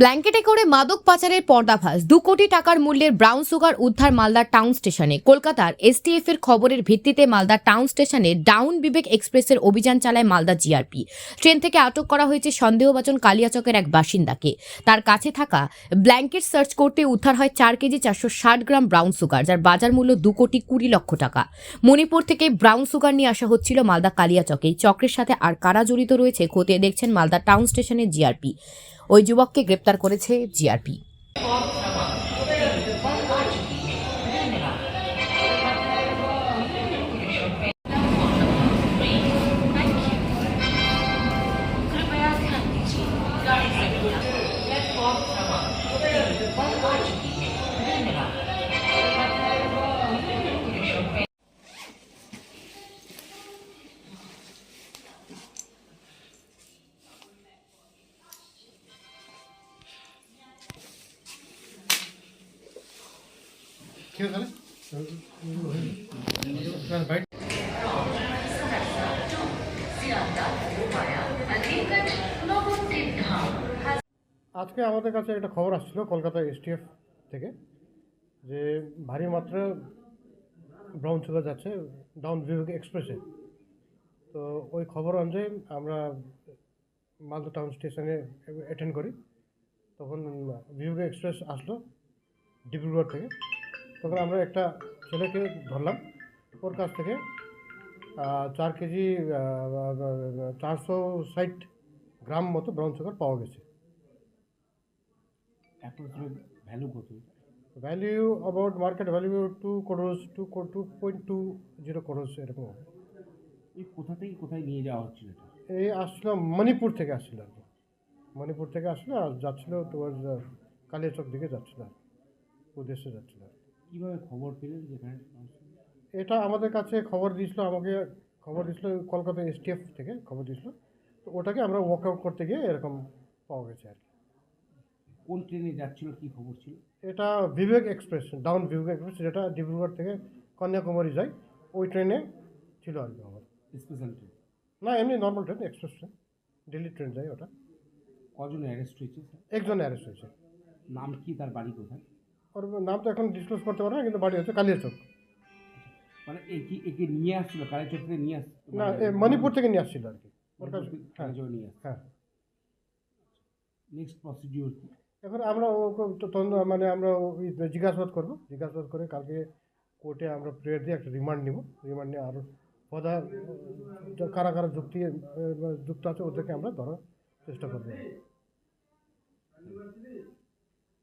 ব্ল্যাঙ্কেটে করে মাদক পাচারের পর্দাফাশ। দু কোটি টাকার মূল্যের ব্রাউন সুগার উদ্ধার মালদার টাউন স্টেশনে। কলকাতার এসটিএফ এর খবরের ভিত্তিতে মালদার টাউন স্টেশনে ডাউন বিবেক এক্সপ্রেসের অভিযান চালায় মালদা জিআরপি। ট্রেন থেকে আটক করা হয়েছে সন্দেহভাজন কালিয়াচকের এক বাসিন্দাকে। তার কাছে থাকা ব্ল্যাঙ্কেট সার্চ করতে উদ্ধার হয় চার কেজি চারশো ষাট গ্রাম ব্রাউন সুগার, যার বাজার মূল্য দু কোটি কুড়ি লক্ষ টাকা। মণিপুর থেকে ব্রাউন সুগার নিয়ে আসা হচ্ছিল মালদা কালিয়াচকে। চক্রের সাথে আর কারা জড়িত রয়েছে, খতিয়ে দেখছেন মালদা টাউন স্টেশনের জিআরপি। ওই যুবককে গ্রেপ্তার করেছে জিআরপি। আজকে আমাদের কাছে একটা খবর আসছিল কলকাতা এসটিএফ থেকে, যে ভারী মাত্রা ব্রাউন সুগার যাচ্ছে ডাউন বিভাগ এক্সপ্রেসে। তো ওই খবর অনুযায়ী আমরা মালদা টাউন স্টেশনে অ্যাটেন্ড করি। তখন বিভাগ এক্সপ্রেস আসলো ডিব্রুগড় থেকে। তখন আমরা একটা ছেলেকে ধরলাম ওর কাছ থেকে চার কেজি চারশো ষাট গ্রাম মতো ব্রাউন সুগার পাওয়া গেছে। ভ্যালু কত? Value about market value two crores two two point two zero crores এরকম। এই কোথা থেকে কোথায় নিয়ে যাওয়া হচ্ছিল এটা? এই আসছিল মণিপুর থেকে আসছিল আর কি। মণিপুর থেকে আসলো আর যাচ্ছিল টুয়ার্ড কালিয়াচক দিকে যাচ্ছিল আর উদ্দেশ্যে যাচ্ছিল আর। কীভাবে খবর পেলেন যেখানে এটা আমাদের কাছে খবর দিয়েছিল আমাকে খবর দিয়েছিল কলকাতা এসটিএফ থেকে খবর দিয়েছিল। তো ওটাকে আমরা ওয়ার্কআউট করতে গিয়ে এরকম পাওয়া গেছে আর কি। কোন ট্রেনে যাচ্ছিল কি খবর ছিল? এটা Vivek express down Vivek express যেটা ডিব্রুগড় থেকে কন্যাকুমারী যায় ওই ট্রেনে ছিল আর কি আমার। স্পেশাল ট্রেন না এমনি normal train express train Delhi train যায় ওটা। কজন অ্যারেস্ট হয়েছে একজন অ্যারেস্ট হয়েছে। নাম কি তার বাড়ি কোথায়? ওর নাম তো এখন ডিসক্লোজ করতে পারব না কিন্তু বাড়ি হচ্ছে কালিয়াচক। মানে একে একে নিয়ে আসছিল? কালেচক থেকে নিয়ে আসছিল না এ মণিপুর থেকে নিয়ে আসছিল আর কি। ওর কাছে হ্যাঁ। নিয়ে হ্যাঁ। নেক্সট প্রসিডিওর কি? এখন আমরা মানে আমরা জিজ্ঞাসাবাদ করব। জিজ্ঞাসাবাদ করে কালকে কোর্টে আমরা প্রেয়ার দিয়ে একটা রিমান্ড নিব। রিমান্ড নিয়ে আরও পদা কারা কারা যুক্তি যুক্ত আছে ওদেরকে আমরা ধরার চেষ্টা করব।